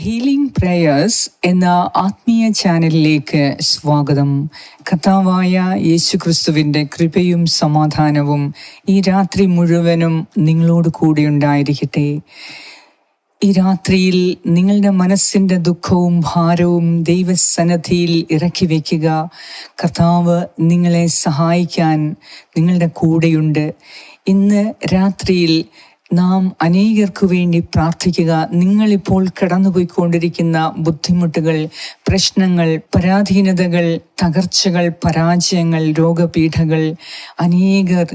Healing prayers എന്ന ആത്മീയ ചാനലിലേക്ക് സ്വാഗതം. കഥാവായ യേശു ക്രിസ്തുവിന്റെ കൃപയും സമാധാനവും ഈ രാത്രി മുഴുവനും നിങ്ങളോട് കൂടി ഉണ്ടായിരിക്കട്ടെ. ഈ രാത്രിയിൽ നിങ്ങളുടെ മനസ്സിന്റെ ദുഃഖവും ഭാരവും ദൈവസന്നദ്ധിയിൽ ഇറക്കി വയ്ക്കുക. കർത്താവ് നിങ്ങളെ സഹായിക്കാൻ നിങ്ങളുടെ കൂടെയുണ്ട്. ഇന്ന് രാത്രിയിൽ നാം അനേകർക്കു വേണ്ടി പ്രാർത്ഥിക്കുക. നിങ്ങളിപ്പോൾ കടന്നുപോയിക്കൊണ്ടിരിക്കുന്ന ബുദ്ധിമുട്ടുകൾ പ്രശ്നങ്ങൾ പരാധീനതകൾ തകർച്ചകൾ പരാജയങ്ങൾ രോഗപീഠകൾ അനേകർ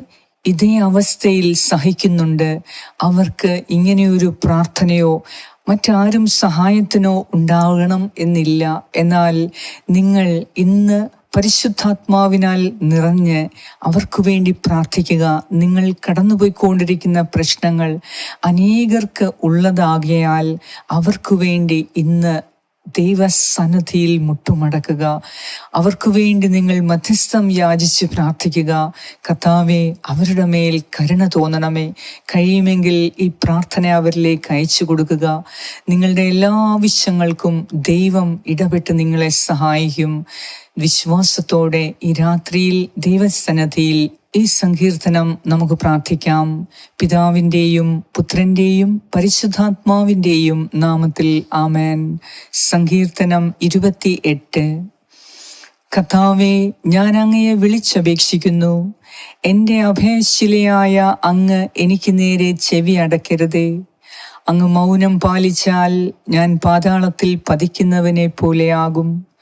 ഇതേ അവസ്ഥയിൽ സഹിക്കുന്നുണ്ട്. അവർക്ക് ഇങ്ങനെയൊരു പ്രാർത്ഥനയോ മറ്റാരും സഹായത്തിനോ ഉണ്ടാകണം എന്നില്ല. എന്നാൽ നിങ്ങൾ ഇന്ന് പരിശുദ്ധാത്മാവിനാൽ നിറഞ്ഞ് അവർക്ക് വേണ്ടി പ്രാർത്ഥിക്കുക. നിങ്ങൾ കടന്നുപോയിക്കൊണ്ടിരിക്കുന്ന പ്രശ്നങ്ങൾ അനേകർക്ക് ഉള്ളതാകിയാൽ അവർക്ക് വേണ്ടി ഇന്ന് ദൈവസന്നദ്ധിയിൽ മുട്ടുമടക്കുക. അവർക്ക് വേണ്ടി നിങ്ങൾ മധ്യസ്ഥം യാചിച്ച് പ്രാർത്ഥിക്കുക. കർത്താവെ അവരുടെ മേൽ കരുണ തോന്നണമേ. കഴിയുമെങ്കിൽ ഈ പ്രാർത്ഥന അവരിലേക്ക് അയച്ചു കൊടുക്കുക. നിങ്ങളുടെ എല്ലാ ആവശ്യങ്ങൾക്കും ദൈവം ഇടപെട്ട് നിങ്ങളെ സഹായിക്കും. വിശ്വാസത്തോടെ ഈ രാത്രിയിൽ ദൈവസന്നദ്ധിയിൽ ഈ സങ്കീർത്തനം നമുക്ക് പ്രാർത്ഥിക്കാം. പിതാവിന്റെയും പുത്രന്റെയും പരിശുദ്ധാത്മാവിന്റെയും നാമത്തിൽ ആമേൻ. സങ്കീർത്തനം ഇരുപത്തി എട്ട് കഥാവെ ഞാൻ അങ്ങയെ വിളിച്ചപേക്ഷിക്കുന്നു. എന്റെ അഭയശിലയായ അങ്ങ് എനിക്ക് നേരെ ചെവി അടക്കരുതേ അങ്ങ് മൗനം പാലിച്ചാൽ ഞാൻ പാതാളത്തിൽ പതിക്കുന്നവനെ പോലെയാകും.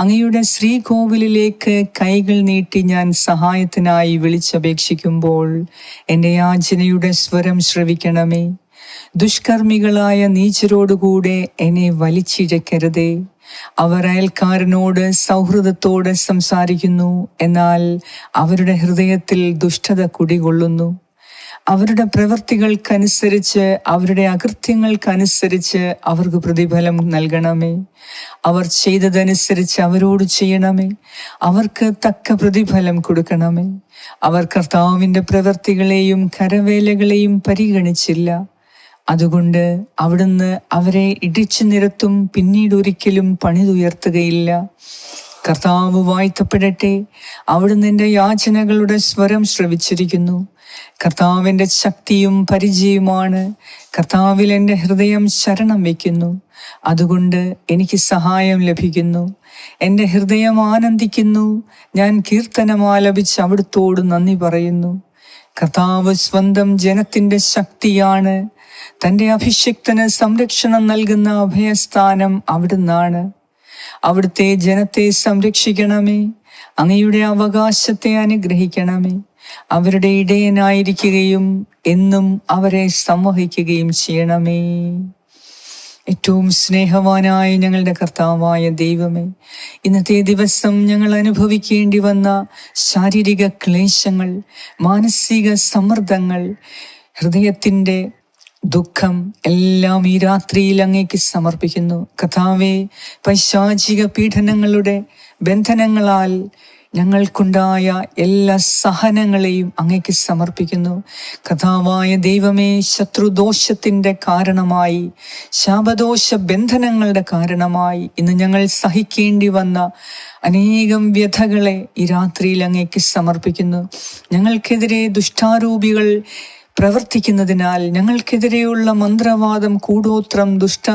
അങ്ങയുടെ ശ്രീകോവിലിലേക്ക് കൈകൾ നീട്ടി ഞാൻ സഹായത്തിനായി വിളിച്ചപേക്ഷിക്കുമ്പോൾ എന്റെ യാചനയുടെ സ്വരം ശ്രവിക്കണമേ. ദുഷ്കർമ്മികളായ നീചരോടുകൂടെ എന്നെ വലിച്ചിഴക്കരുതേ. അവർ അയൽക്കാരനോട് സൗഹൃദത്തോടെ സംസാരിക്കുന്നു എന്നാൽ അവരുടെ ഹൃദയത്തിൽ ദുഷ്ടത കുടികൊള്ളുന്നു. അവരുടെ പ്രവൃത്തികൾക്കനുസരിച്ച് അവരുടെ അകൃത്യങ്ങൾക്കനുസരിച്ച് അവർക്ക് പ്രതിഫലം നൽകണമേ. അവർ ചെയ്തതനുസരിച്ച് അവരോട് ചെയ്യണമേ. അവർക്ക് തക്ക പ്രതിഫലം കൊടുക്കണമേ. അവർ കർത്താവിന്റെ പ്രവൃത്തികളെയും കരവേലകളെയും പരിഗണിച്ചില്ല. അതുകൊണ്ട് അവിടുന്ന് അവരെ ഇടിച്ചു നിരത്തും പിന്നീട് ഒരിക്കലും പണിതുയർത്തുകയില്ല. കർത്താവ് വാഴ്ത്തപ്പെടട്ടെ. അവിടുന്ന് എന്റെ യാചനകളുടെ സ്വരം ശ്രവിച്ചിരിക്കുന്നു. കർത്താവിന്റെ ശക്തിയും പരിചയവുമാണ് കർത്താവിൽ എന്റെ ഹൃദയം ശരണം വയ്ക്കുന്നു. അതുകൊണ്ട് എനിക്ക് സഹായം ലഭിക്കുന്നു. എന്റെ ഹൃദയം ആനന്ദിക്കുന്നു. ഞാൻ കീർത്തനം ആലപിച്ച് അവിടുത്തോട് നന്ദി പറയുന്നു. കർത്താവ് സ്വന്തം ജനത്തിന്റെ ശക്തിയാണ്. തന്റെ അഭിഷിക്തന് സംരക്ഷണം നൽകുന്ന അഭയസ്ഥാനം അവിടുന്നാണ്. അവിടുത്തെ ജനത്തെ സംരക്ഷിക്കണമേ. അങ്ങയുടെ അവകാശത്തെ അനുഗ്രഹിക്കണമേ. അവരുടെ ഇടയനായിരിക്കുകയും എന്നും അവരെ സംവഹിക്കുകയും ചെയ്യണമേ. ഏറ്റവും സ്നേഹവാനായ ഞങ്ങളുടെ കർത്താവായ ദൈവമേ ഇന്നത്തെ ദിവസം ഞങ്ങൾ അനുഭവിക്കേണ്ടി വന്ന ശാരീരിക ക്ലേശങ്ങൾ മാനസിക സമ്മർദ്ദങ്ങൾ ഹൃദയത്തിന്റെ ദുഃഖം എല്ലാം ഈ രാത്രിയിൽ അങ്ങേക്ക് സമർപ്പിക്കുന്നു. കഥാവേ പൈശാചിക പീഡനങ്ങളുടെ ബന്ധനങ്ങളാൽ ഞങ്ങൾക്കുണ്ടായ എല്ലാ സഹനങ്ങളെയും അങ്ങേക്ക് സമർപ്പിക്കുന്നു. കഥാവായ ദൈവമേ ശത്രുദോഷത്തിന്റെ കാരണമായി ശാപദോഷ ബന്ധനങ്ങളുടെ കാരണമായി ഇന്ന് ഞങ്ങൾ സഹിക്കേണ്ടി വന്ന അനേകം വ്യഥകളെ ഈ രാത്രിയിൽ അങ്ങേക്ക് സമർപ്പിക്കുന്നു. ഞങ്ങൾക്കെതിരെ ദുഷ്ടാരൂപികൾ പ്രവർത്തിക്കുന്നതിനാൽ ഞങ്ങൾക്കെതിരെയുള്ള മന്ത്രവാദം കൂടോത്രം ദുഷ്ട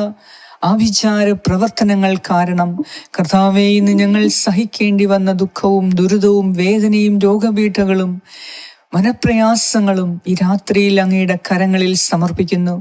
ആവിചാര പ്രവർത്തനങ്ങൾ കാരണം കർത്താവെ ഇന്ന് ഞങ്ങൾ സഹിക്കേണ്ടി വന്ന ദുഃഖവും ദുരിതവും വേദനയും രോഗപീഠകളും മനപ്രയാസങ്ങളും ഈ രാത്രിയിൽ അങ്ങയുടെ കരങ്ങളിൽ സമർപ്പിക്കുന്നു.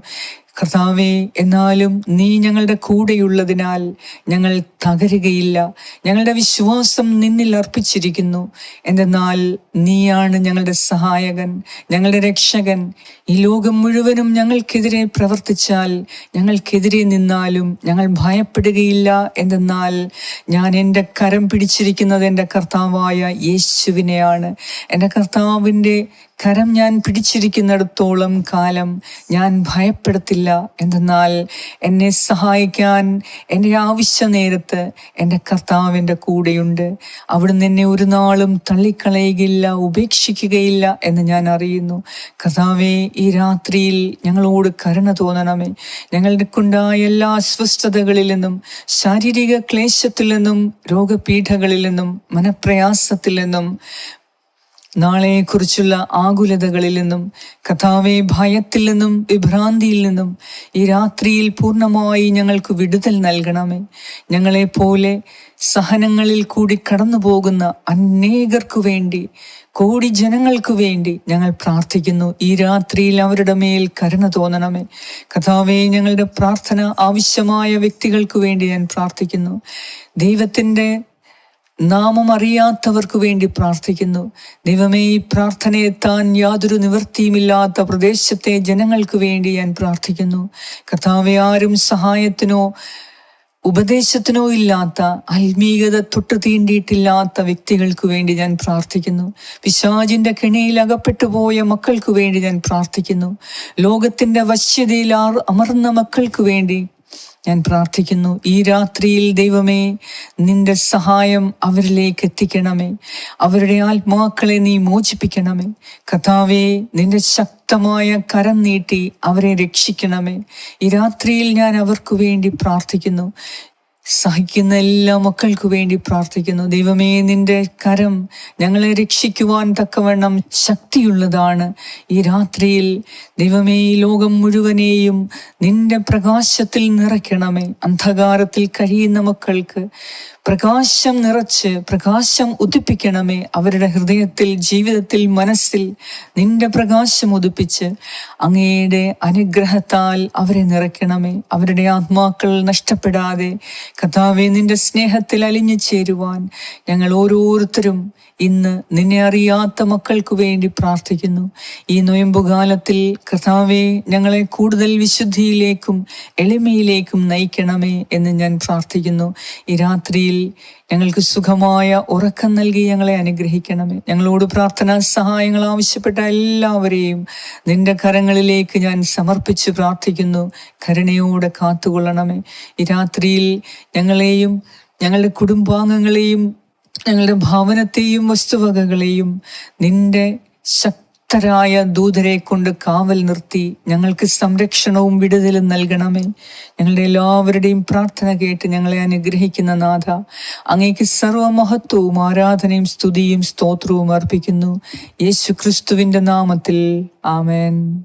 കർത്താവെ എന്നാലും നീ ഞങ്ങളുടെ കൂടെയുള്ളതിനാൽ ഞങ്ങൾ തകരുകയില്ല. ഞങ്ങളുടെ വിശ്വാസം നിന്നിൽ അർപ്പിച്ചിരിക്കുന്നു. എന്തെന്നാൽ നീയാണ് ഞങ്ങളുടെ സഹായകൻ ഞങ്ങളുടെ രക്ഷകൻ. ഈ ലോകം മുഴുവനും ഞങ്ങൾക്കെതിരെ പ്രവർത്തിച്ചാൽ ഞങ്ങൾക്കെതിരെ നിന്നാലും ഞങ്ങൾ ഭയപ്പെടുകയില്ല. എന്തെന്നാൽ ഞാൻ എന്റെ കരം പിടിച്ചിരിക്കുന്നത് എന്റെ കർത്താവായ യേശുവിനെയാണ്. എന്റെ കർത്താവിന്റെ കരം ഞാൻ പിടിച്ചിരിക്കുന്നിടത്തോളം കാലം ഞാൻ ഭയപ്പെടത്തില്ല. എന്തെന്നാൽ എന്നെ സഹായിക്കാൻ എന്റെ ആവശ്യ നേരത്ത് എന്റെ കർത്താവിന്റെ കൂടെയുണ്ട്. അവിടുന്ന് എന്നെ ഒരു നാളും തള്ളിക്കളയുകയില്ല ഉപേക്ഷിക്കുകയില്ല എന്ന് ഞാൻ അറിയുന്നു. കർത്താവെ ഈ രാത്രിയിൽ ഞങ്ങളോട് കരുണ തോന്നണമേ. ഞങ്ങൾക്കുണ്ടായ എല്ലാ അസ്വസ്ഥതകളിൽ നിന്നും ശാരീരിക ക്ലേശത്തിൽ നിന്നും രോഗപീഠകളിൽ നിന്നും മനപ്രയാസത്തിൽ നിന്നും നാളെക്കുറിച്ചുള്ള ആകുലതകളിൽ നിന്നും കഥാവെ ഭയത്തിൽ നിന്നും വിഭ്രാന്തിയിൽ നിന്നും ഈ രാത്രിയിൽ പൂർണമായി ഞങ്ങൾക്ക് വിടുതൽ നൽകണമേ. ഞങ്ങളെപ്പോലെ സഹനങ്ങളിൽ കൂടി കടന്നു പോകുന്ന അനേകർക്കു വേണ്ടി കോടി ജനങ്ങൾക്ക് വേണ്ടി ഞങ്ങൾ പ്രാർത്ഥിക്കുന്നു. ഈ രാത്രിയിൽ അവരുടെ മേൽ കരുണ തോന്നണമേ. കഥാവെ ഞങ്ങളുടെ പ്രാർത്ഥന ആവശ്യമായ വ്യക്തികൾക്ക് വേണ്ടി ഞാൻ പ്രാർത്ഥിക്കുന്നു. ദൈവത്തിന്റെ നാമം അറിയാത്തവർക്ക് വേണ്ടി പ്രാർത്ഥിക്കുന്നു. ദൈവമേ ഈ പ്രാർത്ഥനയെ താൻ യാതൊരു നിവൃത്തിയുമില്ലാത്ത പ്രദേശത്തെ ജനങ്ങൾക്ക് വേണ്ടി ഞാൻ പ്രാർത്ഥിക്കുന്നു. കർത്താവെ ആരും സഹായത്തിനോ ഉപദേശത്തിനോ ഇല്ലാത്ത ആത്മീകത തൊട്ട് തീണ്ടിയിട്ടില്ലാത്ത വ്യക്തികൾക്ക് വേണ്ടി ഞാൻ പ്രാർത്ഥിക്കുന്നു. പിശാജിന്റെ കെണിയിൽ അകപ്പെട്ടു പോയ മക്കൾക്ക് വേണ്ടി ഞാൻ പ്രാർത്ഥിക്കുന്നു. ലോകത്തിന്റെ വശ്യതയിൽ അമർന്ന മക്കൾക്ക് വേണ്ടി ഞാൻ പ്രാർത്ഥിക്കുന്നു ഈ രാത്രിയിൽ ദൈവമേ നിന്റെ സഹായം അവരിലേക്ക് എത്തിക്കണമേ. അവരുടെ ആത്മാക്കളെ നീ മോചിപ്പിക്കണമേ. കഥാവേ നിന്റെ ശക്തമായ കരം നീട്ടി അവരെ രക്ഷിക്കണമേ. ഈ രാത്രിയിൽ ഞാൻ അവർക്ക് വേണ്ടി പ്രാർത്ഥിക്കുന്നു. സഹിക്കുന്ന എല്ലാ മക്കൾക്കു വേണ്ടി പ്രാർത്ഥിക്കുന്നു. ദൈവമേ നിന്റെ കരം ഞങ്ങളെ രക്ഷിക്കുവാൻ തക്കവണ്ണം ശക്തിയുള്ളതാണ്. ഈ രാത്രിയിൽ ദൈവമേ ഈ ലോകം മുഴുവനെയും നിന്റെ പ്രകാശത്തിൽ നിറയ്ക്കണമേ. അന്ധകാരത്തിൽ കഴിയുന്ന മക്കൾക്ക് പ്രകാശം നിറച്ച് പ്രകാശം ഉദിപ്പിക്കണമേ അവരുടെ ഹൃദയത്തിൽ ജീവിതത്തിൽ മനസ്സിൽ നിന്റെ പ്രകാശം ഉദിപ്പിച്ച് അങ്ങയുടെ അനുഗ്രഹത്താൽ അവരെ നിറയ്ക്കണമേ. അവരുടെ ആത്മാക്കൾ നഷ്ടപ്പെടാതെ കഥാവെ നിന്റെ സ്നേഹത്തിൽ അലിഞ്ഞു ചേരുവാൻ ഞങ്ങൾ ഓരോരുത്തരും ഇന്ന് നിന്നെ അറിയാത്ത മക്കൾക്ക് വേണ്ടി പ്രാർത്ഥിക്കുന്നു. ഈ നൊയമ്പുകാലത്തിൽ കർത്താവെ ഞങ്ങളെ കൂടുതൽ വിശുദ്ധിയിലേക്കും എളിമയിലേക്കും നയിക്കണമേ എന്ന് ഞാൻ പ്രാർത്ഥിക്കുന്നു. ഈ രാത്രിയിൽ ഞങ്ങൾക്ക് സുഖമായ ഉറക്കം നൽകി ഞങ്ങളെ അനുഗ്രഹിക്കണമേ. ഞങ്ങളോട് പ്രാർത്ഥനാ സഹായങ്ങൾ ആവശ്യപ്പെട്ട എല്ലാവരെയും നിന്റെ കരങ്ങളിലേക്ക് ഞാൻ സമർപ്പിച്ച് പ്രാർത്ഥിക്കുന്നു. കരുണയോടെ കാത്തുകൊള്ളണമേ. ഈ രാത്രിയിൽ ഞങ്ങളെയും ഞങ്ങളുടെ കുടുംബാംഗങ്ങളെയും ഞങ്ങളുടെ ഭവനത്തെയും വസ്തുവകകളെയും നിന്റെ ശക്തരായ ദൂതരെ കൊണ്ട് കാവൽ നിർത്തി ഞങ്ങൾക്ക് സംരക്ഷണവും വിടുതലും നൽകണമേ. ഞങ്ങളുടെ എല്ലാവരുടെയും പ്രാർത്ഥന കേട്ട് ഞങ്ങളെ അനുഗ്രഹിക്കുന്ന നാഥ അങ്ങേക്ക് സർവമഹത്വവും ആരാധനയും സ്തുതിയും സ്തോത്രവും അർപ്പിക്കുന്നു. യേശു ക്രിസ്തുവിന്റെ നാമത്തിൽ ആമേൻ.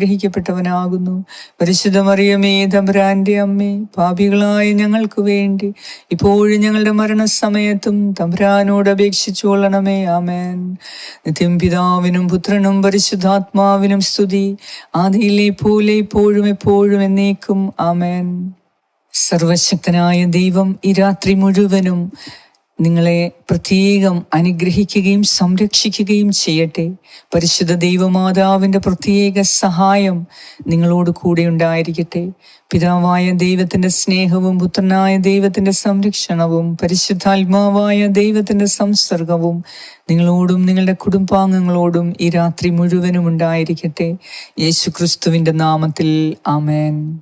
അനുഗ്രഹിക്കപ്പെട്ടവനാകുന്നു. പരിശുദ്ധ മറിയമേ തമ്പുരാന്റെ അമ്മേ പാപികളായ ഞങ്ങൾക്ക് വേണ്ടി ഇപ്പോഴും ഞങ്ങളുടെ മരണസമയത്തും തമ്പുരാനോട് അപേക്ഷിച്ചു കൊള്ളണമേ ആമേൻ. നിത്യം പിതാവിനും പുത്രനും പരിശുദ്ധാത്മാവിനും സ്തുതി. ആദിയിലെ പോലെ ഇപ്പോഴും എപ്പോഴും എന്നേക്കും ആമേൻ. സർവശക്തനായ ദൈവം ഈ രാത്രി മുഴുവനും നിങ്ങളെ പ്രത്യേകം അനുഗ്രഹിക്കുകയും സംരക്ഷിക്കുകയും ചെയ്യട്ടെ. പരിശുദ്ധ ദൈവമാതാവിന്റെ പ്രത്യേക സഹായം നിങ്ങളോട് കൂടെ ഉണ്ടായിരിക്കട്ടെ. പിതാവായ ദൈവത്തിന്റെ സ്നേഹവും പുത്രനായ ദൈവത്തിന്റെ സംരക്ഷണവും പരിശുദ്ധാത്മാവായ ദൈവത്തിന്റെ സംസർഗവും നിങ്ങളോടും നിങ്ങളുടെ കുടുംബാംഗങ്ങളോടും ഈ രാത്രി മുഴുവനും ഉണ്ടായിരിക്കട്ടെ. യേശുക്രിസ്തുവിന്റെ നാമത്തിൽ ആമേൻ.